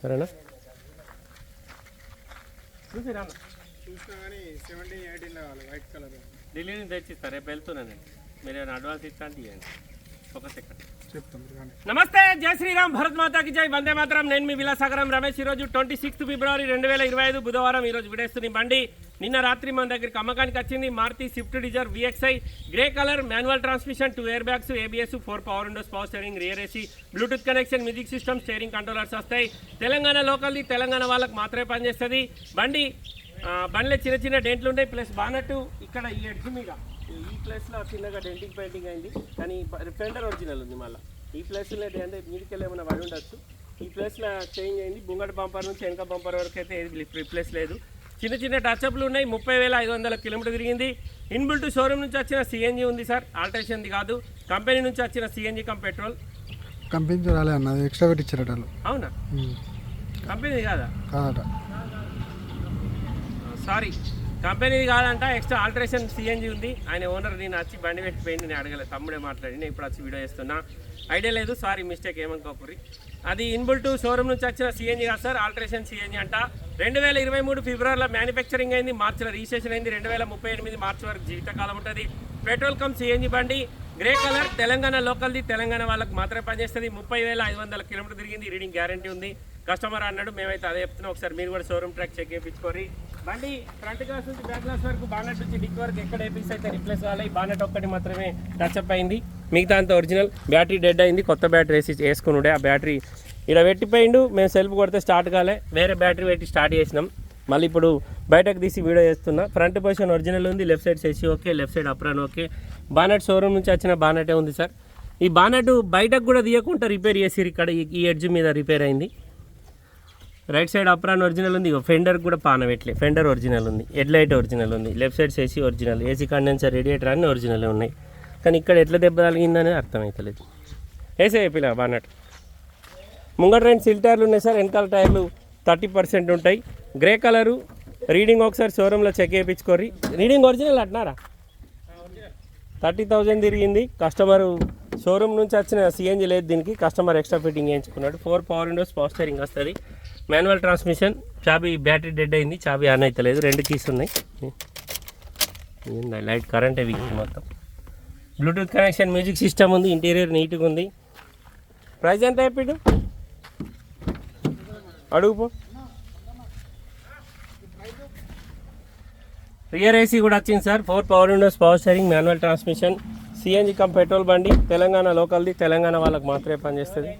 సరేనా? చూసినా కానీ సెవెంటీన్ ఎయిటీన్ కావాలి వైట్ కలర్ ఢిల్లీ నుంచి తెచ్చిస్తా రేపు వెళ్తున్నాను నేను. మీరు ఏమైనా అడ్వాన్స్ ఇస్తా అంటే ఇవ్వండి నమస్తే జై శ్రీరామ్ భరత్ మాతాకి జై. వందే మాత్రం. నేను మీ విలాసాగరం రమేష్. ఈరోజు ట్వంటీ సిక్స్త్ ఫిబ్రవరి రెండు వేల ఇరవై ఐదు బుధవారం ఈరోజు విడేస్తుంది బండి. నిన్న రాత్రి మన దగ్గరికి అమ్మకానికి వచ్చింది. Maruti Swift Dzire VXI grey colour manual transmission two air bags ABS four power windows power steering rear AC Bluetooth connection music system steering controllers వస్తాయి. తెలంగాణ లోకల్ది తెలంగాణ వాళ్ళకి మాత్రమే పనిచేస్తుంది. బండి బండిలో చిన్న చిన్న డెంట్లు ఉంటాయి. ప్లస్ బానట్టు ఇక్కడ ఈ ఎడ్జ్ మీద. ఈ ప్లేస్లో చిన్నగా డెంటింగ్ పెయింటింగ్ అయింది. కానీ ఫెండర్ ఒరిజినల్ ఉంది మళ్ళీ. ఈ ప్లేస్లో అంటే మీదికెళ్ళి ఏమైనా పడి ఉండొచ్చు. ఈ ప్లేస్లో చేంజ్ అయింది. బుంగట బంపర్ నుంచి వెనక బంపర్ వరకు అయితే ఏది రిప్లేస్ లేదు. చిన్న చిన్న టచ్అప్లు ఉన్నాయి. ముప్పై వేల ఐదు వందల కిలోమీటర్ తిరిగింది. ఇన్బుల్ట్ షోరూమ్ నుంచి వచ్చిన సిఎన్జి ఉంది సార్. ఆల్టరేషన్ది కాదు. కంపెనీ నుంచి వచ్చిన సిఎన్జి కమ్ పెట్రోల్ కంపెనీ రాలే ఎక్స్ట్రా పెట్టి ఇచ్చారట వాళ్ళు. అవునా? కంపెనీ కాదా? కాదట. సారీ కంపెనీ కాదంట ఎక్స్ట్రా ఆల్టరేషన్ సిఎన్జి ఉంది. ఆయన ఓనర్ నేను వచ్చి బండి పెట్టిపోయింది నేను అడగలేదు తమ్ముడే మాట్లాడి నేను ఇప్పుడు వచ్చి వీడియో చేస్తున్నా. ఐడియా లేదు సారీ మిస్టేక్ ఏమనుకోకూరి అది ఇన్బుల్ టు షోరూమ్ నుంచి వచ్చిన సిఎన్జి కాదు సార్ ఆల్టరేషన్ సిఎన్జి అంట. రెండు వేల ఇరవై మూడు ఫిబ్రవరిలో మ్యానుఫ్యాక్చరింగ్ అయింది మార్చిలో రిజిస్ట్రేషన్ అయింది రెండు వేల ముప్పై ఎనిమిది మార్చి వరకు జీవితకాలం ఉంటుంది. పెట్రోల్ కమ్ సిఎన్జి బండి గ్రే కలర్ తెలంగాణ లోకల్ది తెలంగాణ వాళ్ళకి మాత్రమే పనిచేస్తుంది. ముప్పై వేల ఐదు వందల కిలోమీటర్ తిరిగింది రీడింగ్ గ్యారంటీ ఉంది. కస్టమర్ అన్నాడు మేమైతే అదే చెప్తున్నాం. ఒకసారి మీరు కూడా షోరూమ్ ట్రాక్ చెక్ చేయించుకోరి బండి ఫ్రంట్ గ్లాస్ నుంచి బ్యాక్ గ్లాస్ వరకు బానెట్ నుంచి డిక్ వరకు ఎక్కడ ఏపీస్ అయితే రిప్లేస్ కావాలి బానెట్ ఒక్కటి మాత్రమే టచ్అప్ అయింది. మిగతా అంత ఒరిజినల్ బ్యాటరీ డెడ్ అయింది. కొత్త బ్యాటరీ వేసి వేసుకుని ఉండే. ఆ బ్యాటరీ ఇలా పెట్టిపోయిండు. మేము సెల్ఫ్ కొడితే స్టార్ట్ కాలే. వేరే బ్యాటరీ పెట్టి స్టార్ట్ చేసినాం. మళ్ళీ ఇప్పుడు బయటకు తీసి వీడియో చేస్తున్నా. ఫ్రంట్ పొజిషన్ ఒరిజినల్ ఉంది. Left side సెసి okay left side apron okay bonnet showroom నుంచి వచ్చిన బానెటే ఉంది సార్ ఈ బానెట్ బయటకు కూడా తీయకుండా రిపేర్ చేసి ఇక్కడ. ఈ ఎడ్జ్ మీద రిపేర్ అయింది. రైట్ సైడ్ అప్రాన్ ఒరిజినల్ ఉంది ఫెండర్ కూడా పానవెట్లే ఫెండర్ ఒరిజినల్ ఉంది హెడ్లైట్ ఒరిజినల్ ఉంది left side AC original AC condenser radiator అన్నీ ఒరిజినల్ ఉన్నాయి. కానీ ఇక్కడ ఎట్లా దెబ్బ తగిలిందనేది అర్థమవుతలేదు వేసే పిల్ల బానట్ ముంగట రెండు సిల్ టైర్లు ఉన్నాయి సార్ వెనకాల టైర్లు థర్టీ పర్సెంట్ ఉంటాయి. గ్రే కలరు రీడింగ్ ఒకసారి షోరూంలో చెక్ చేయించుకోర్రి. రీడింగ్ ఒరిజినల్ అంటున్నారా? థర్టీ థౌజండ్ తిరిగింది కస్టమర్ షోరూమ్ నుంచి వచ్చిన సిఎన్జి లేదు దీనికి customer extra fitting చేయించుకున్నాడు. Four power windows power steering వస్తుంది. మాన్యువల్ ట్రాన్స్మిషన్ చాబీ బ్యాటరీ డెడ్ అయింది చాబీ ఆన్ అవుతలేదు రెండు కీస్ ఉన్నాయి. లైట్ కరెంటే వీక్ మొత్తం. బ్లూటూత్ కనెక్షన్ మ్యూజిక్ సిస్టమ్ ఉంది ఇంటీరియర్ నీట్గా ఉంది. ప్రైస్ ఎంత చెప్పాడు అడుగుపో రియర్ ఏసీ కూడా వచ్చింది sir four power windows power steering manual transmission. CNG cum petrol బండి తెలంగాణ లోకల్ది తెలంగాణ వాళ్ళకి మాత్రమే పనిచేస్తుంది.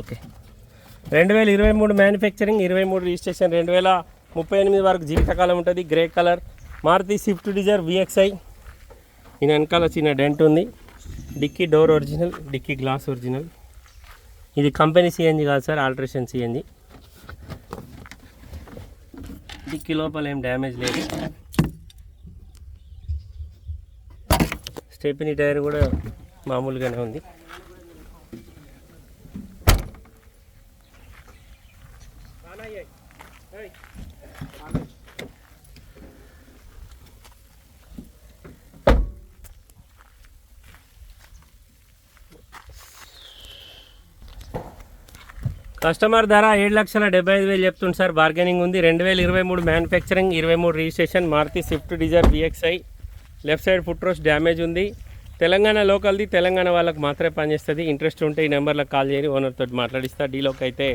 ఓకే. రెండు వేల ఇరవై మూడు మ్యానుఫ్యాక్చరింగ్ ఇరవై మూడు రిజిస్ట్రేషన్ రెండు వేల ముప్పై ఎనిమిది వరకు జీవితకాలం ఉంటుంది grey colour Maruti Swift Dzire VXI ఈయన వెనకాల చిన్న డెంట్ ఉంది. Dicky door original dicky glass original ఇది కంపెనీ సిఎన్జి కాదు సార్ ఆల్ట్రేషన్ సిఎన్జి డిక్కీ లోపల ఏం డ్యామేజ్ లేదు. స్టెపినీ టైర్ కూడా మామూలుగానే ఉంది. కస్టమర్ ధర ఏడు లక్షల డెబ్బై ఐదు వేలు చెప్తుంది సార్. బార్గెనింగ్ ఉంది. రెండు వేల ఇరవై మూడు మ్యానుఫ్యాక్చరింగ్ ఇరవై మూడు registration Maruti Swift Dzire VXI left side foot rest damage ఉంది. తెలంగాణ లోకల్ది తెలంగాణ వాళ్ళకి మాత్రమే పనిచేస్తుంది. ఇంట్రెస్ట్ ఉంటే ఈ నెంబర్లకు కాల్ చేయని ఓనర్తో మాట్లాడిస్తా. డీలోకి అయితే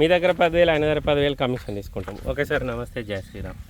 మీ దగ్గర పదివేలు ఆయన దగ్గర పదివేలు కమిషన్ తీసుకుంటాం. ఓకే సార్ నమస్తే జయ శ్రీరామ్.